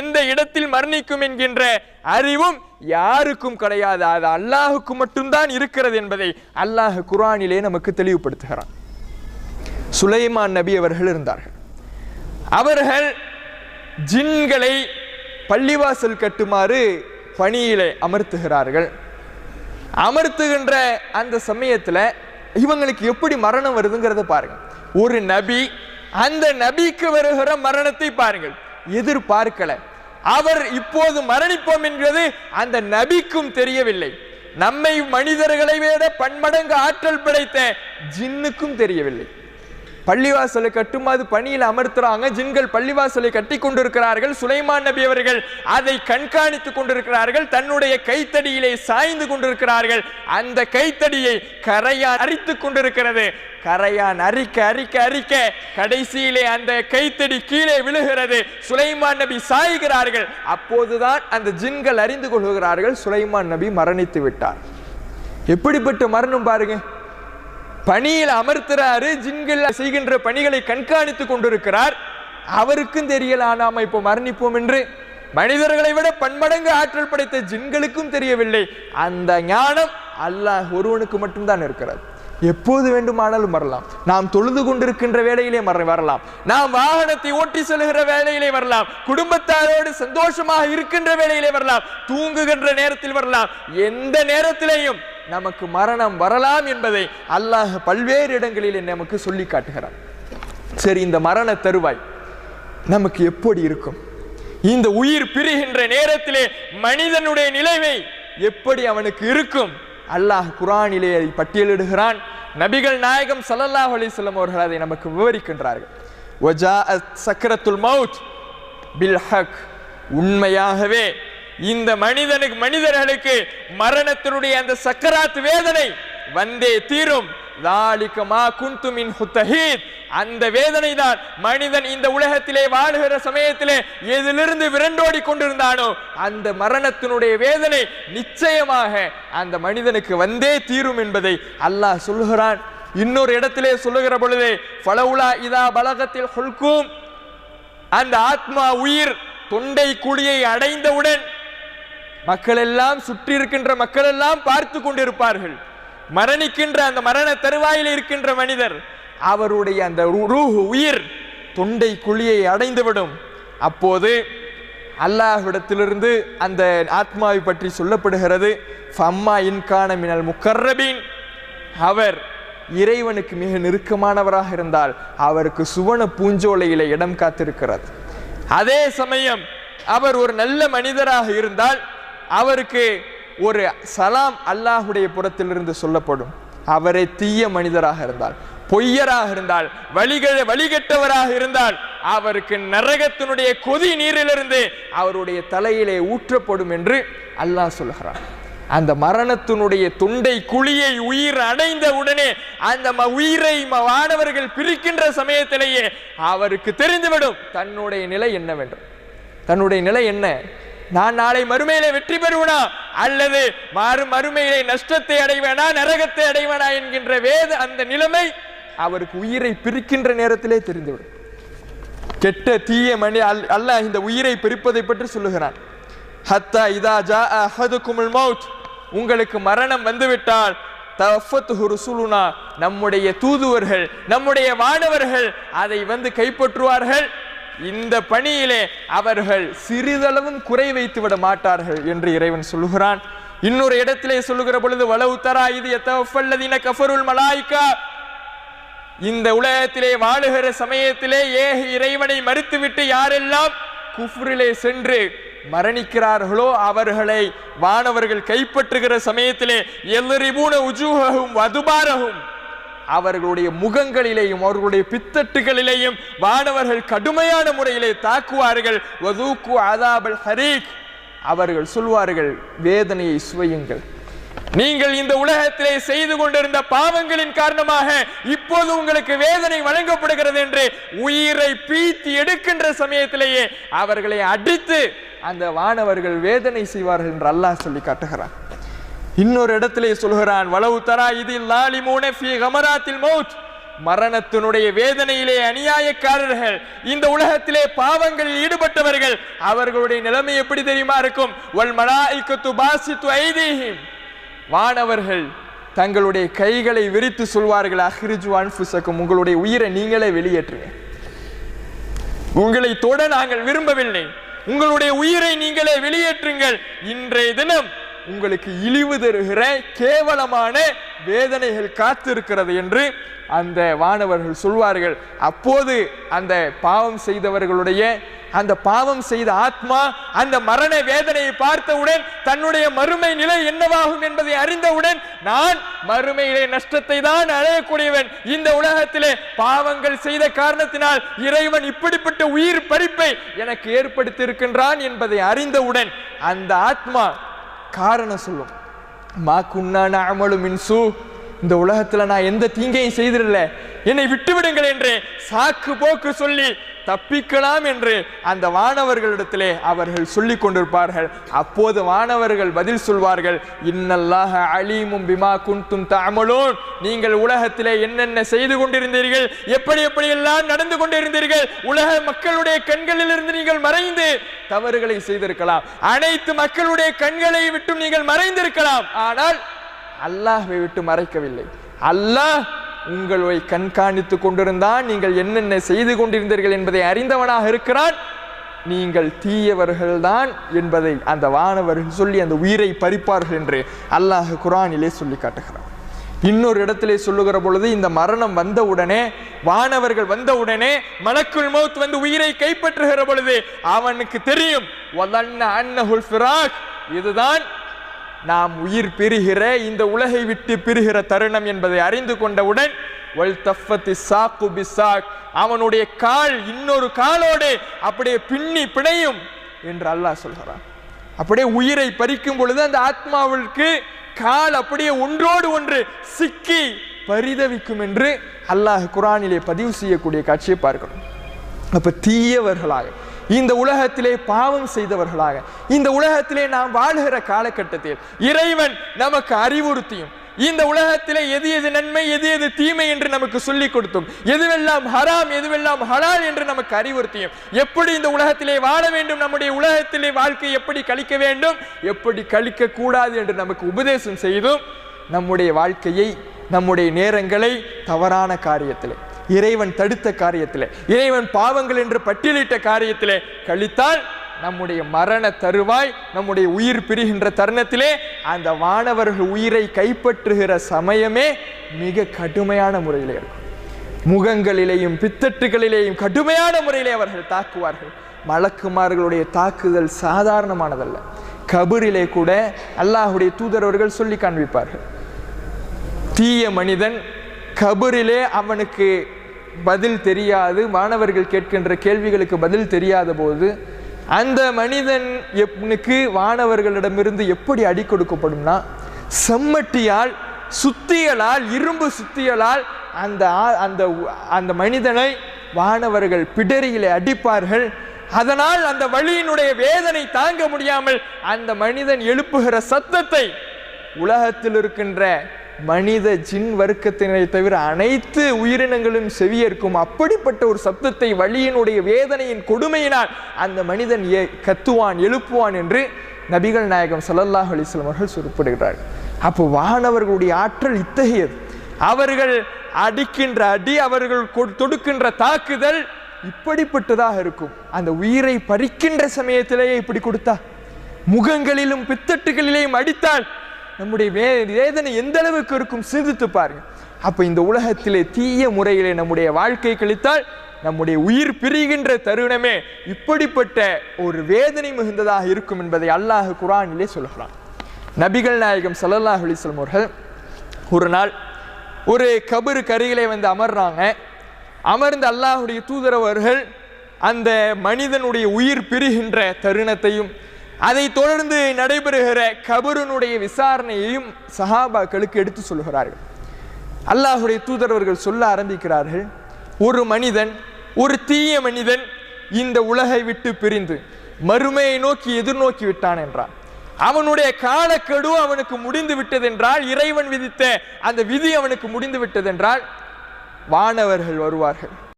எந்த இடத்தில் மரணிக்கும் என்கின்ற அறிவும் யாருக்கும் கிடையாது. அது அல்லாஹுக்கு மட்டும்தான் இருக்கிறது என்பதை அல்லாஹ் குரானிலே நமக்கு தெளிவுபடுத்துகிறான். சுலைமான் நபி அவர்கள் இருந்தார்கள். அவர்கள் ஜின்களை பள்ளிவாசல் கட்டுமாறு பணியிலே அமர்த்துகிறார்கள். அமர்த்துகின்ற அந்த சமயத்தில் இவங்களுக்கு எப்படி மரணம் வருதுங்கிறத பாருங்கள் ஒரு நபி அந்த நபிக்கு வருகிற மரணத்தை பாருங்கள். எதிர்பார்க்கல. அவர் இப்போது மரணிப்போம் என்பது அந்த நபிக்கும் தெரியவில்லை. நம்மை மனிதர்களை விட பன்மடங்கு ஆற்றல் படைத்த ஜின்னுக்கும் தெரியவில்லை. பள்ளிவாசலை கட்டுமாது பணியில் அமர்த்துறாங்க. ஜின்கள் பள்ளிவாசலை கட்டி கொண்டிருக்கிறார்கள். சுலைமான் நபி அவர்கள் அதை கண்காணித்துக் கொண்டிருக்கிறார்கள். தன்னுடைய கைத்தடியிலே சாய்ந்து கொண்டிருக்கிறார்கள். அந்த கைத்தடியை கரையான் அரித்துக் கொண்டிருக்கிறது. கரையான் அரிக்க அரிக்க அரிக்க கடைசியிலே அந்த கைத்தடி கீழே விழுகிறது. சுலைமான் நபி சாய்கிறார்கள். அப்போதுதான் அந்த ஜின்கள் அறிந்து கொள்கிறார்கள். சுலைமான் நபி மரணித்து விட்டார். எப்படிப்பட்ட மரணம் பாருங்க. பணியில் அமர்த்துறாரு ஜின்கள் செய்கின்ற பணிகளை கண்காணித்துக் கொண்டிருக்கிறார். அவருக்கும் தெரியல நாம இப்போ மரணிப்போம் என்று? மனிதர்களை விட பன்மடங்கு ஆற்றல் படைத்த ஜின்களுக்கும் தெரியவில்லை. அந்த ஞானம் அல்லாஹ் ஒருவனுக்கு மட்டும்தான் இருக்கிறது. எப்போது வேண்டுமானாலும் வரலாம். நாம் தொழுது கொண்டிருக்கின்ற வேலையிலே வரலாம். நாம் வாகனத்தை ஓட்டி செல்கிற வேலையிலே வரலாம். குடும்பத்தாரோடு சந்தோஷமாக இருக்கின்ற வேலையிலே வரலாம். தூங்குகின்ற நேரத்தில் வரலாம். எந்த நேரத்திலேயும் நமக்கு மரணம் வரலாம் என்பதை அல்லாஹ் பல்வேறு இடங்களில் நமக்கு சொல்லி காட்டுகிறார். சரி இந்த மரண தருவாய் நமக்கு எப்படி இருக்கும்? இந்த உயிர் பிரிகின்ற நேரத்திலே மனிதனுடைய நிலைமை எப்படி அவனுக்கு இருக்கும்? அல்லாஹ் குரானிலே அதை பட்டியலிடுகிறான். நபிகள் நாயகம் சல்லல்லாஹ் அலைஹி அவர்கள் அதை நமக்கு விவரிக்கின்றார்கள். வஜாஅத் சக்கரத்துல் மவுத் பில் ஹக். உண்மையாகவே இந்த மனிதனுக்கு மனிதர்களுக்கு மரணத்தினுடைய அந்த சக்கராத் வேதனை வந்தே தீரும். அந்த வேதனை தான் மனிதன் இந்த உலகத்திலே வாழுகிற சமயத்திலே எதிலிருந்து விரண்டோடி கொண்டிருந்தானோ அந்த மரணத்தினுடைய வேதனை நிச்சயமாக அந்த மனிதனுக்கு வந்தே தீரும் என்பதை அல்லாஹ் சொல்லுகிறான். இன்னொரு இடத்திலே சொல்லுகிற பொழுது பலவுலா இதா பலகத்தில் ஹொல்கும். அந்த ஆத்மா உயிர் தொண்டை குழியை அடைந்தவுடன் மக்கள் எல்லாம் சுற்றி இருக்கின்ற மக்கள் எல்லாம் பார்த்து கொண்டிருப்பார்கள். மரணிக்கின்ற அந்த மரண தருவாயில் இருக்கின்ற மனிதர் அவருடைய அந்த ரூ- ரூஹ் உயிர் தொண்டை குழியை அடைந்துவிடும். அப்போது அல்லாஹ்விடத்திலிருந்து அந்த ஆத்மாவை பற்றி சொல்லப்படுகிறது ஃபம்மா இன்கான மினல் முக்கர்ரபின் அவர் இறைவனுக்கு மிக நெருக்கமானவராக இருந்தால் அவருக்கு சுவன பூஞ்சோலையில இடம் காத்திருக்கிறது. அதே சமயம் அவர் ஒரு நல்ல மனிதராக இருந்தால் அவருக்கு ஒரு சலாம் அல்லாஹுடைய புறத்திலிருந்து சொல்லப்படும். அவரை தீய மனிதராக இருந்தால் பொய்யராக இருந்தால் வழிக வழிகட்டவராக இருந்தால் அவருக்கு நரகத்தினுடைய கொதி நீரிலிருந்து அவருடைய தலையிலே ஊற்றப்படும் என்று அல்லாஹ் சொல்கிறான். அந்த மரணத்தினுடைய தொண்டை குழியை உயிர் அடைந்த உடனே அந்த ம- உயிரை ம- வானவர்கள் பிரிக்கின்ற சமயத்திலேயே அவருக்கு தெரிந்துவிடும் தன்னுடைய நிலை என்னவென்று தன்னுடைய நிலை என்ன? நான் நாளை மறுமையிலே வெற்றி பெறுவனா? அல்லது மாறு மறுமையிலே நஷ்டத்தை அடைவேனா நரகத்தை அடைவேனா என்கின்ற வேத அந்த நிலைமை அவருக்கு உயிரை பிரிக்கின்ற நேரத்திலே தெரிந்துவிடும். கெட்ட தீய மணி அல்- அல்லாஹ் இந்த உயிரை பிரிப்பதை பற்றி சொல்லுகிறான். ஹத்தா இதா ஜா அஹதுக்குமுல் மவுத் உங்களுக்கு மரணம் வந்துவிட்டால் தஃபத்துஹு ருசுலுனா. நம்முடைய தூதுவர்கள் நம்முடைய மாணவர்கள் அதை வந்து கைப்பற்றுவார்கள். இந்த பணியிலே அவர்கள் சிறிதளவும் குறை வைத்து விட மாட்டார்கள் என்று இறைவன் சொல்லுகிறான். இன்னொரு இடத்திலே சொல்லுகிற பொழுது வலவு தரா இது எத்தவல்லதீன கஃபருல் மலாய்க்கா இந்த உலகத்திலே வாழுகிற சமயத்திலே ஏக இறைவனை மறுத்துவிட்டு யாரெல்லாம் குஃப்ரிலே சென்று மரணிக்கிறார்களோ அவர்களை வானவர்கள் கைப்பற்றுகிற சமயத்திலே எல்லறிபூன உஜூகவும் வதுபாரகும் அவர்களுடைய முகங்களிலேயும் அவர்களுடைய பித்தட்டுகளிலேயும் வானவர்கள் கடுமையான முறையிலே தாக்குவார்கள். வதூக்கு அதாபல் ஹரீக். அவர்கள் சொல்வார்கள் வேதனையை சுவையுங்கள். நீங்கள் இந்த உலகத்திலே செய்து கொண்டிருந்த பாவங்களின் காரணமாக இப்போது உங்களுக்கு வேதனை வழங்கப்படுகிறது என்று உயிரை பீத்தி எடுக்கின்ற சமயத்திலேயே அவர்களை அடித்து அந்த வானவர்கள் வேதனை செய்வார்கள் என்று அல்லாஹ் சொல்லி காட்டுகிறார் இன்னொரு இடத்திலே சொல்கிறான் வலவு தரா இதில் லாலிமூன ஃபி கமராத்தில் மௌத். மரணத்தினுடைய வேதனையிலே அநியாயக்காரர்கள் இந்த உலகத்திலே பாவங்களில் ஈடுபட்டவர்கள் அவர்களுடைய நிலைமை எப்படி தெரியுமா இருக்கும்? வல் மலாய்க்கத்து பாசித்து ஐதீஹிம். வானவர்கள் தங்களுடைய கைகளை விரித்து சொல்வார்கள் அஹ்ரிஜு அன்ஃபுசக்கும் உங்களுடைய உயிரை நீங்களே வெளியேற்றுங்க. உங்களை தொட நாங்கள் விரும்பவில்லை. உங்களுடைய உயிரை நீங்களே வெளியேற்றுங்கள். இன்றைய தினம் உங்களுக்கு இழிவு தருகிற கேவலமான வேதனைகள் காத்திருக்கிறது என்று அந்த வானவர்கள் சொல்வார்கள். அப்போது அந்த பாவம் செய்தவர்களுடைய அந்த பாவம் செய்த ஆத்மா அந்த மரண வேதனையை பார்த்தவுடன் தன்னுடைய மறுமை நிலை என்னவாகும் என்பதை அறிந்தவுடன் நான் மறுமையிலே நஷ்டத்தை தான் அடையக்கூடியவன். இந்த உலகத்திலே பாவங்கள் செய்த காரணத்தினால் இறைவன் இப்படிப்பட்ட உயிர் பறிப்பை எனக்கு ஏற்படுத்தி இருக்கின்றான் என்பதை அறிந்தவுடன் அந்த ஆத்மா காரணம் சொல்லும். மா குன்னான அமலு மின்சு. இந்த உலகத்தில் நான் எந்த தீங்கையும் செய்திடல. என்னை விட்டுவிடுங்கள் என்று சாக்கு போக்கு சொல்லி தப்பிக்கலாம் என்று அந்த வானவர்களிடத்திலே அவர்கள் சொல்லிக் கொண்டிருப்பார்கள். அப்போது வானவர்கள் பதில் சொல்வார்கள் இன்னல்லாஹ அலீமும் பிமா குன்தும் தாமலோன் நீங்கள் உலகத்திலே என்னென்ன செய்து கொண்டிருந்தீர்கள் எப்படி எப்படி எல்லாம் நடந்து கொண்டிருந்தீர்கள் உலக மக்களுடைய கண்களில் இருந்து நீங்கள் மறைந்து தவறுகளை செய்திருக்கலாம். அனைத்து மக்களுடைய கண்களை விட்டும் நீங்கள் மறைந்திருக்கலாம். ஆனால் அல்லாஹை விட்டு மறைக்கவில்லை. அல்லாஹ் உங்களை கண்காணித்துக் கொண்டிருந்தான் நீங்கள் என்னென்ன செய்து கொண்டிருந்தீர்கள் என்பதை அறிந்தவனாக இருக்கிறான். நீங்கள் தீயவர்கள்தான் என்பதை அந்த வானவர்கள் சொல்லி அந்த உயிரை பறிப்பார்கள் என்று அல்லாஹ் குரானிலே சொல்லி காட்டுகிறான். இன்னொரு இடத்திலே சொல்லுகிற பொழுது இந்த மரணம் வந்தவுடனே வானவர்கள் வந்தவுடனே மலக்குள் மௌத் வந்து உயிரை கைப்பற்றுகிற பொழுது அவனுக்கு தெரியும் இதுதான் நாம் உயிர் பிரிகிற இந்த உலகை விட்டு பிரிகிற தருணம் என்பதை அறிந்து கொண்டவுடன் பிசாக் அவனுடைய கால் இன்னொரு காலோடு அப்படியே பின்னி பிணையும் என்று அல்லாஹ் சொல்கிறான். அப்படியே உயிரை பறிக்கும் பொழுது அந்த ஆத்மாவிற்கு கால் அப்படியே ஒன்றோடு ஒன்று சிக்கி பரிதவிக்கும் என்று அல்லாஹ் குரானிலே பதிவு செய்யக்கூடிய காட்சியை பார்க்கணும் அப்ப தீயவர்களாக இந்த உலகத்திலே பாவம் செய்தவர்களாக இந்த உலகத்திலே நாம் வாழ்கிற காலகட்டத்தில் இறைவன் நமக்கு அறிவுறுத்தியும் இந்த உலகத்திலே எது எது நன்மை எது எது தீமை என்று நமக்கு சொல்லிக் கொடுத்தும் எதுவெல்லாம் ஹராம் எதுவெல்லாம் ஹலால் என்று நமக்கு அறிவுறுத்தியும் எப்படி இந்த உலகத்திலே வாழ வேண்டும் நம்முடைய உலகத்திலே வாழ்க்கை எப்படி கழிக்க வேண்டும் எப்படி கழிக்க கூடாது என்று நமக்கு உபதேசம் செய்தும் நம்முடைய வாழ்க்கையை நம்முடைய நேரங்களை தவறான காரியத்திலே இறைவன் தடுத்த காரியத்திலே இறைவன் பாவங்கள் என்று பட்டியலிட்ட காரியத்திலே கழித்தால் நம்முடைய மரண தருவாய் நம்முடைய உயிர் பிரிகின்ற தருணத்திலே அந்த வானவர்கள் உயிரை கைப்பற்றுகிற சமயமே மிக கடுமையான முறையிலே இருக்கும். முகங்களிலேயும் பித்தட்டுகளிலேயும் கடுமையான முறையிலே அவர்கள் தாக்குவார்கள். மலக்குமார்களுடைய தாக்குதல் சாதாரணமானதல்ல. கபரிலே கூட அல்லாஹுடைய தூதரவர்கள் சொல்லி காண்பிப்பார்கள். தீய மனிதன் கபரிலே அவனுக்கு பதில் தெரியாது மாணவர்கள் கேட்கின்ற கேள்விகளுக்கு பதில் தெரியாத போது அந்த மனிதன் எப்னுக்கு வானவர்களிடமிருந்து எப்படி அடி கொடுக்கப்படும்னா செம்மட்டியால் சுத்தியலால் இரும்பு சுத்தியலால் அந்த அந்த அந்த மனிதனை வானவர்கள் பிடரியிலே அடிப்பார்கள். அதனால் அந்த வழியினுடைய வேதனை தாங்க முடியாமல் அந்த மனிதன் எழுப்புகிற சத்தத்தை உலகத்தில் இருக்கின்ற மனித ஜின் வர்க்கத்தினரை தவிர அனைத்து உயிரினங்களும் செவியேற்கும் அப்படிப்பட்ட ஒரு சப்தத்தை வழியினுடைய வேதனையின் கொடுமையினால் அந்த மனிதன் ஏ- கத்துவான் எழுப்புவான் என்று நபிகள் நாயகம் சல்லல்லாஹ் அலைஹி அவர்கள் குறிப்பிடுகிறார்கள். அப்போ வானவர்களுடைய ஆற்றல் இத்தகையது. அவர்கள் அடிக்கின்ற அடி அவர்கள் தொடுக்கின்ற தாக்குதல் இப்படிப்பட்டதாக இருக்கும். அந்த உயிரை பறிக்கின்ற சமயத்திலேயே இப்படி கொடுத்தா? முகங்களிலும் பித்தட்டுகளிலேயும் அடித்தால் நம்முடைய வே வேதனை எந்த அளவுக்கு இருக்கும் சிந்தித்து பாருங்க. அப்போ இந்த உலகத்திலே தீய முறையிலே நம்முடைய வாழ்க்கை கழித்தால் நம்முடைய உயிர் பிரிகின்ற தருணமே இப்படிப்பட்ட ஒரு வேதனை மிகுந்ததாக இருக்கும் என்பதை அல்லாஹ் குரானிலே சொல்கிறான் நபிகள் நாயகம் சல்லல்லாஹ் அலிஸ்லம் அவர்கள் ஒரு நாள் ஒரு கபரு கருகிலே வந்து அமர்றாங்க. அமர்ந்த அல்லாஹுடைய தூதரவர்கள் அந்த மனிதனுடைய உயிர் பிரிகின்ற தருணத்தையும் அதை தொடர்ந்து நடைபெறுகிற கபருனுடைய விசாரணையையும் சஹாபாக்களுக்கு எடுத்து சொல்கிறார்கள் அல்லாஹுடைய தூதரவர்கள் சொல்ல ஆரம்பிக்கிறார்கள் ஒரு மனிதன் ஒரு தீய மனிதன் இந்த உலகை விட்டு பிரிந்து மறுமையை நோக்கி எதிர்நோக்கி விட்டான் என்றான். அவனுடைய காலக்கெடு அவனுக்கு முடிந்து விட்டதென்றால் இறைவன் விதித்த அந்த விதி அவனுக்கு முடிந்து விட்டதென்றால் வானவர்கள் வருவார்கள்.